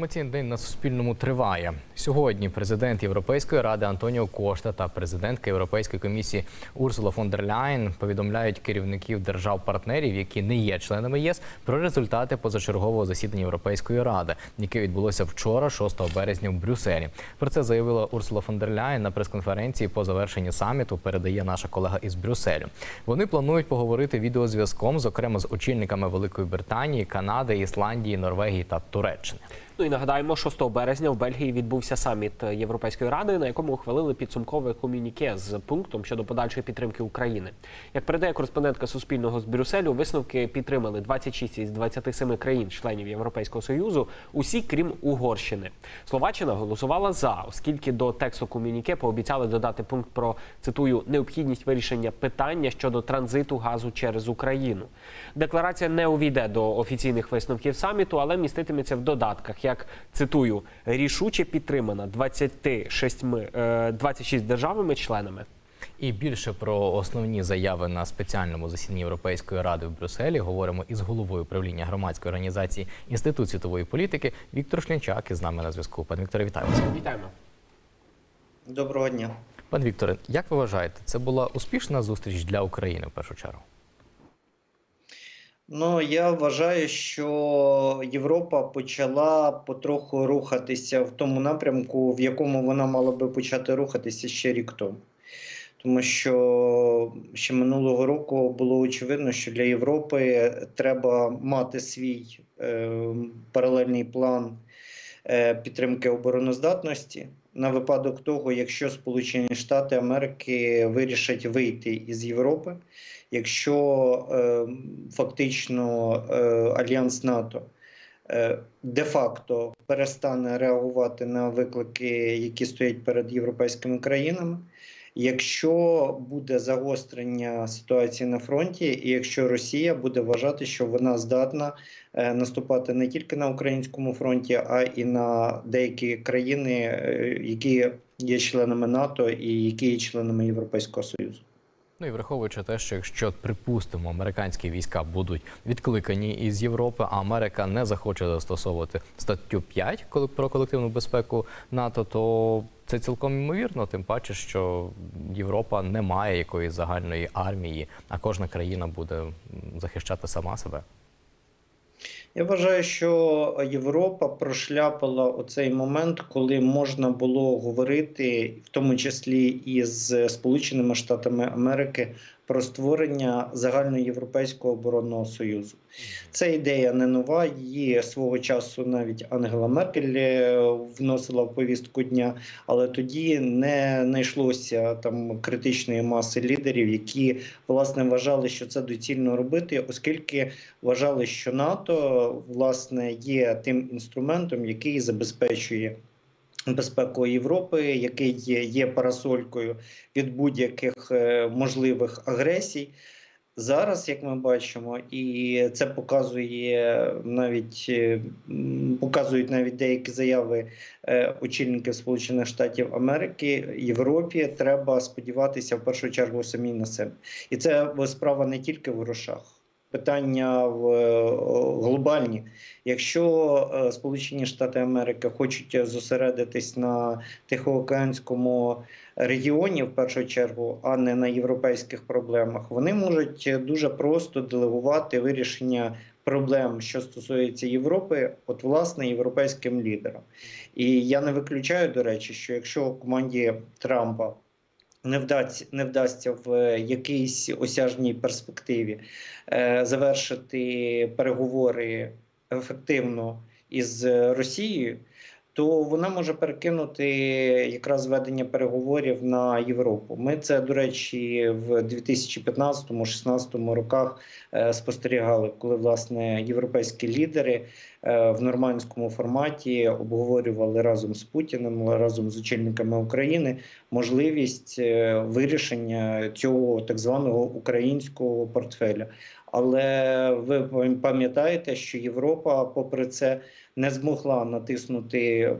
Інформаційний день на Суспільному триває. Сьогодні президент Європейської ради Антоніо Кошта та президентка Європейської комісії Урсула фон дер Ляйн повідомляють керівників держав-партнерів, які не є членами ЄС, про результати позачергового засідання Європейської ради, яке відбулося вчора, 6 березня в Брюсселі. Про це заявила Урсула фон дер Ляйн на прес-конференції по завершенні саміту. Передає наша колега із Брюсселю. Вони планують поговорити відеозв'язком, зокрема з очільниками Великої Британії, Канади, Ісландії, Норвегії та Туреччини. Ну і нагадаємо, 6 березня в Бельгії відбувся саміт Європейської ради, на якому ухвалили підсумкове комюніке з пунктом щодо подальшої підтримки України. Як передає кореспондентка Суспільного з Брюсселю, висновки підтримали 26 із 27 країн-членів Європейського союзу, усі крім Угорщини. Словаччина голосувала за, оскільки до тексту комюніке пообіцяли додати пункт про цитую необхідність вирішення питання щодо транзиту газу через Україну. Декларація не увійде до офіційних висновків саміту, але міститиметься в додатках, як цитую, рішуче підтримана 26, е, 26 державами-членами. І більше про основні заяви на спеціальному засіданні Європейської ради в Брюсселі говоримо із головою управління громадської організації Інститут світової політики Віктор Шлянчак із нами на зв'язку. Пане Вікторе, вітаю вас. Вітаємо. Доброго дня. Пане Вікторе, як ви вважаєте, це була успішна зустріч для України в першу чергу? Ну я вважаю, що Європа почала потроху рухатися в тому напрямку, в якому вона мала би почати рухатися ще рік тому. Тому що ще минулого року було очевидно, що для Європи треба мати свій е, паралельний план е, підтримки обороноздатності на випадок того, якщо Сполучені Штати Америки вирішать вийти із Європи, якщо е, фактично е, альянс НАТО е, де-факто перестане реагувати на виклики, які стоять перед європейськими країнами. Якщо буде загострення ситуації на фронті, і якщо Росія буде вважати, що вона здатна наступати не тільки на українському фронті, а і на деякі країни, які є членами НАТО і які є членами Європейського Союзу. Ну і враховуючи те, що якщо припустимо, американські війська будуть відкликані із Європи, а Америка не захоче застосовувати статтю 5 коли- про колективну безпеку НАТО, то це цілком ймовірно, тим паче, що Європа не має якоїсь загальної армії, а кожна країна буде захищати сама себе. Я вважаю, що Європа прошляпала оцей момент, коли можна було говорити, в тому числі із Сполученими Штатами Америки, про створення загальноєвропейського оборонного союзу. Це ідея не нова. Її свого часу навіть Ангела Меркель е, вносила в повістку дня, але тоді не знайшлося там критичної маси лідерів, які власне вважали, що це доцільно робити, оскільки вважали, що НАТО власне є тим інструментом, який забезпечує. Безпеку Європи, який є, є парасолькою від будь-яких е, можливих агресій. Зараз, як ми бачимо, і це показує навіть е, показують навіть деякі заяви е, очільників Сполучених Штатів Америки, Європі треба сподіватися в першу чергу самі на себе, і це справа не тільки в грошах. Питання в е, глобальні. Якщо е, Сполучені Штати Америки хочуть зосередитись на Тихоокеанському регіоні, в першу чергу, а не на європейських проблемах, вони можуть дуже просто делегувати вирішення проблем, що стосується Європи, от власне європейським лідерам. І я не виключаю, до речі, що якщо команді Трампа не вдасться, не вдасться в якійсь осяжній перспективі е, завершити переговори ефективно із Росією, то вона може перекинути якраз ведення переговорів на Європу. Ми це, до речі, в 2015-16 роках е, спостерігали, коли власне європейські лідери е, в нормандському форматі обговорювали разом з Путіним, разом з очільниками України можливість е, вирішення цього так званого українського портфеля. Але ви пам'ятаєте, що Європа, попри це, не змогла натиснути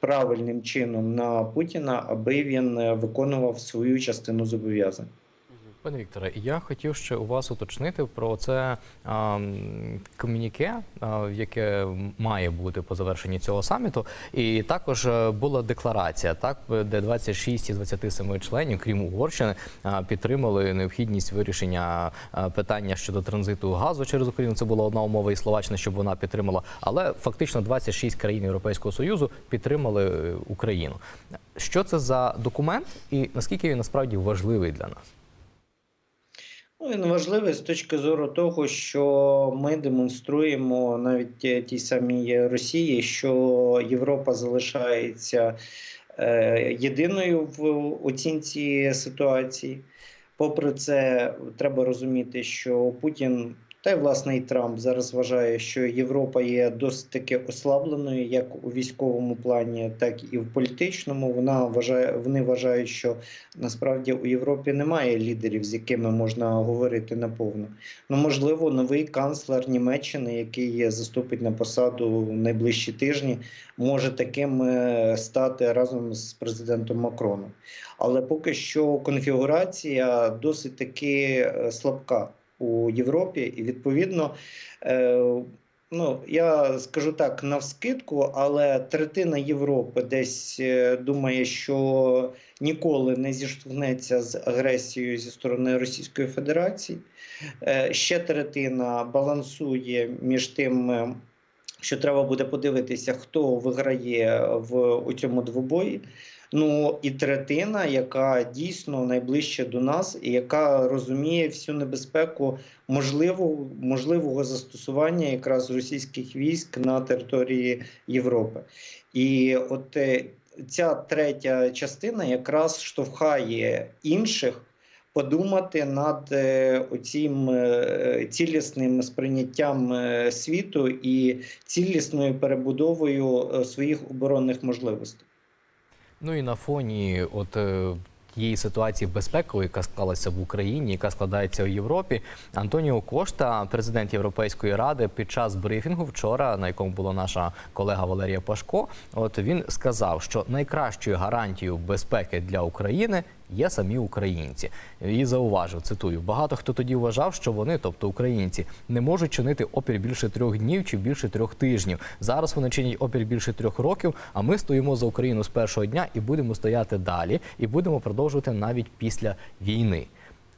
правильним чином на Путіна, аби він е, виконував свою частину зобов'язань. Пане Вікторе, я хотів ще у вас уточнити про це а, комюніке, а, яке має бути по завершенні цього саміту. І також е, була декларація, так де 26 із 27 членів, крім Угорщини, а, підтримали необхідність вирішення питання щодо транзиту газу через Україну. Це була одна умова і Словаччина, щоб вона підтримала. Але фактично 26 країн Європейського союзу підтримали е, Україну. Що це за документ, і наскільки він насправді важливий для нас? Ну, він важливий з точки зору того, що ми демонструємо навіть тій самій Росії, що Європа залишається е, єдиною в оцінці ситуації. Попри це, треба розуміти, що Путін та й власне і Трамп зараз вважає, що Європа є досить таки ослабленою як у військовому плані, так і в політичному. Вона вважає, вони вважають, що насправді у Європі немає лідерів, з якими можна говорити наповну. Ну можливо, новий канцлер Німеччини, який заступить на посаду в найближчі тижні, може таким е, стати разом з президентом Макроном. Але поки що конфігурація досить таки е, слабка у Європі, і відповідно. е, Ну, я скажу так навскидку, але третина Європи десь е, думає, що ніколи не зіштовхнеться з агресією зі сторони Російської Федерації. Е, Ще третина балансує між тим, що треба буде подивитися, хто виграє в у цьому двобої. Ну і третина, яка дійсно найближче до нас, і яка розуміє всю небезпеку можливого, можливого застосування якраз російських військ на території Європи. І от е, ця третя частина якраз штовхає інших подумати над е, оцім е, цілісним сприйняттям світу і цілісною перебудовою своїх оборонних можливостей. Ну і на фоні от е, тієї ситуації безпекової, яка склалася в Україні, яка складається у Європі, Антоніо Кошта, президент Європейської ради, під час брифінгу вчора, на якому була наша колега Валерія Пашко, от він сказав, що найкращою гарантією безпеки для України є самі українці. І зауважив, цитую, багато хто тоді вважав, що вони, тобто українці, не можуть чинити опір більше трьох днів чи більше трьох тижнів. Зараз вони чинять опір більше трьох років. А ми стоїмо за Україну з першого дня і будемо стояти далі, і будемо продовжувати навіть після війни.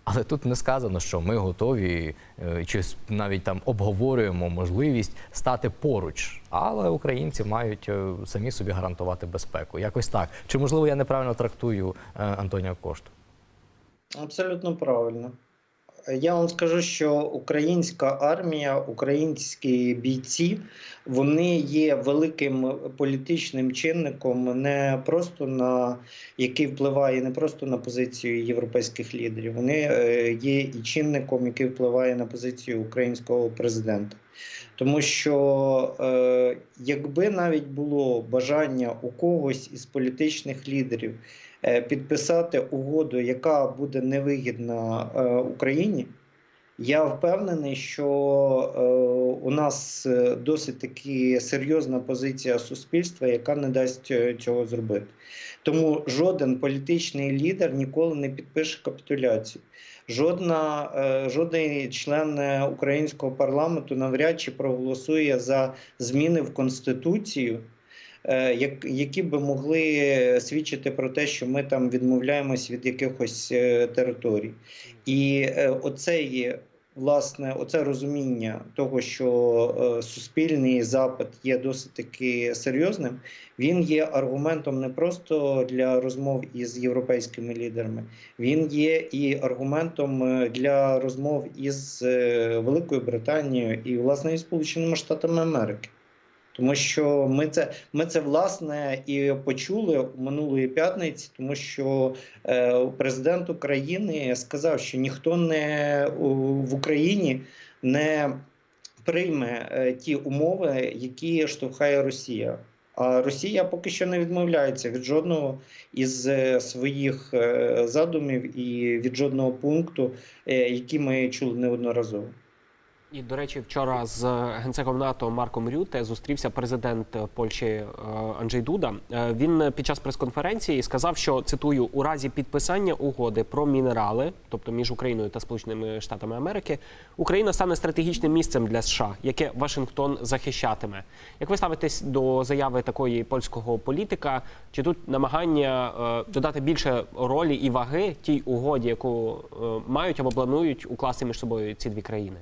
Але тут не сказано, що ми готові е, чи навіть там обговорюємо можливість стати поруч. Але українці мають е, самі собі гарантувати безпеку. Якось так. Чи можливо я неправильно трактую е, Антоніо Кошту? Абсолютно правильно. Я вам скажу, що українська армія, українські бійці, вони є великим політичним чинником, не просто на який впливає не просто на позицію європейських лідерів. Вони е, є і чинником, який впливає на позицію українського президента. Тому що е, якби навіть було бажання у когось із політичних лідерів підписати угоду, яка буде невигідна е, Україні, я впевнений, що е, у нас е, досить таки серйозна позиція суспільства, яка не дасть е, цього зробити. Тому жоден політичний лідер ніколи не підпише капітуляцію. Жодна, е, жоден член е, українського парламенту навряд чи проголосує за зміни в конституцію, е, які би могли свідчити про те, що ми там відмовляємось від якихось е, територій. І е, оцей, власне, оце розуміння того, що е, суспільний запит є досить таки серйозним, він є аргументом не просто для розмов із європейськими лідерами, він є і аргументом е, для розмов із е, Великою Британією і власне із Сполученими Штатами Америки. Тому що ми це, ми це власне і почули минулої п'ятниці, тому що е, президент України сказав, що ніхто не в Україні не прийме е, ті умови, які штовхає Росія. А Росія поки що не відмовляється від жодного із е, своїх задумів і від жодного пункту, які ми чули неодноразово. І до речі, вчора з генсеком НАТО Марком Рюте зустрівся президент Польщі е, Анджей Дуда. Е, Він під час прес-конференції сказав, що цитую у разі підписання угоди про мінерали, тобто між Україною та Сполученими Штатами Америки, Україна стане стратегічним місцем для США, яке Вашингтон захищатиме. Як ви ставитесь до заяви такої польського політика? Чи тут намагання е, додати більше ролі і ваги тій угоді, яку е, мають або планують укласти між собою ці дві країни?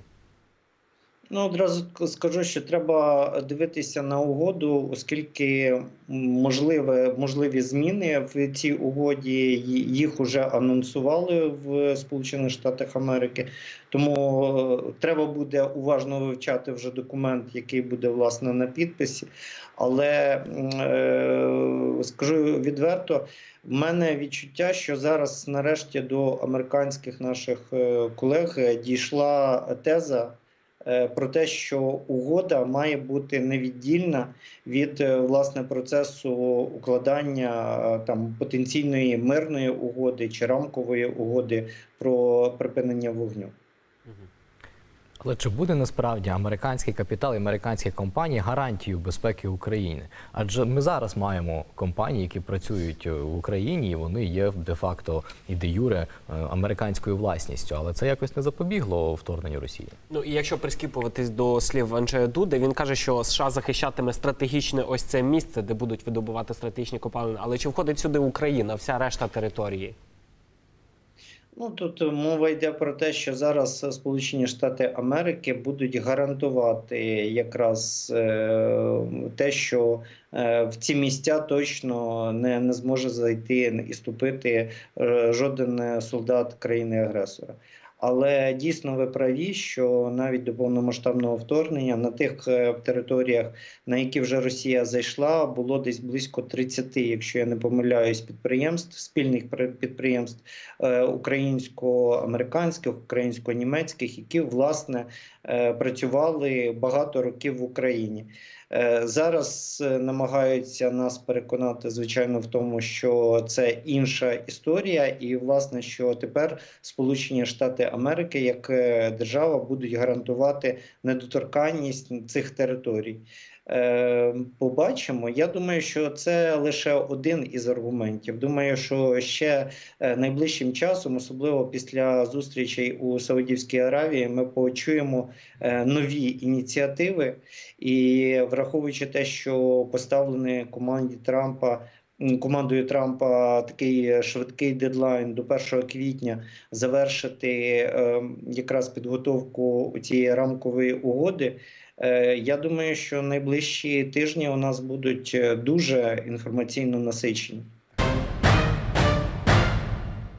Ну, одразу скажу, що треба дивитися на угоду, оскільки можливе, можливі зміни в цій угоді їх вже анонсували в Сполучених Штатах Америки. Тому е, треба буде уважно вивчати вже документ, який буде власне на підписі. Але е, скажу відверто, в мене відчуття, що зараз, нарешті, до американських наших е, колег дійшла теза. Е, про те, що угода має бути невіддільна від е, власне процесу укладання е, там потенційної мирної угоди чи рамкової угоди про припинення вогню. Але чи буде насправді американський капітал і американські компанії гарантією безпеки України? Адже ми зараз маємо компанії, які працюють в Україні, і вони є де-факто і де юре американською власністю, але це якось не запобігло вторгненню Росії. Ну і якщо прискіпуватись до слів Анджея Дуди, він каже, що США захищатиме стратегічне ось це місце, де будуть видобувати стратегічні копалини. Але чи входить сюди Україна, вся решта території? Ну тут мова йде про те, що зараз Сполучені Штати Америки будуть гарантувати якраз е, те, що е, в ці місця точно не, не зможе зайти і ступити е, жоден солдат країни-агресора. Але дійсно ви праві, що навіть до повномасштабного вторгнення на тих е, територіях, на які вже Росія зайшла, було десь близько 30, якщо я не помиляюсь, підприємств, спільних підприємств е, українсько-американських, українсько-німецьких, які власне е, працювали багато років в Україні. Зараз намагаються нас переконати, звичайно, в тому, що це інша історія, і власне, що тепер Сполучені Штати Америки як держава будуть гарантувати недоторканність цих територій. Побачимо. Я думаю, що це лише один із аргументів. Думаю, що ще найближчим часом, особливо після зустрічей у Саудівській Аравії, ми почуємо нові ініціативи, і враховуючи те, що поставлений команді Трампа. Командою Трампа такий швидкий дедлайн до 1 квітня завершити е, якраз підготовку цієї рамкової угоди. Е, я думаю, що найближчі тижні у нас будуть дуже інформаційно насичені.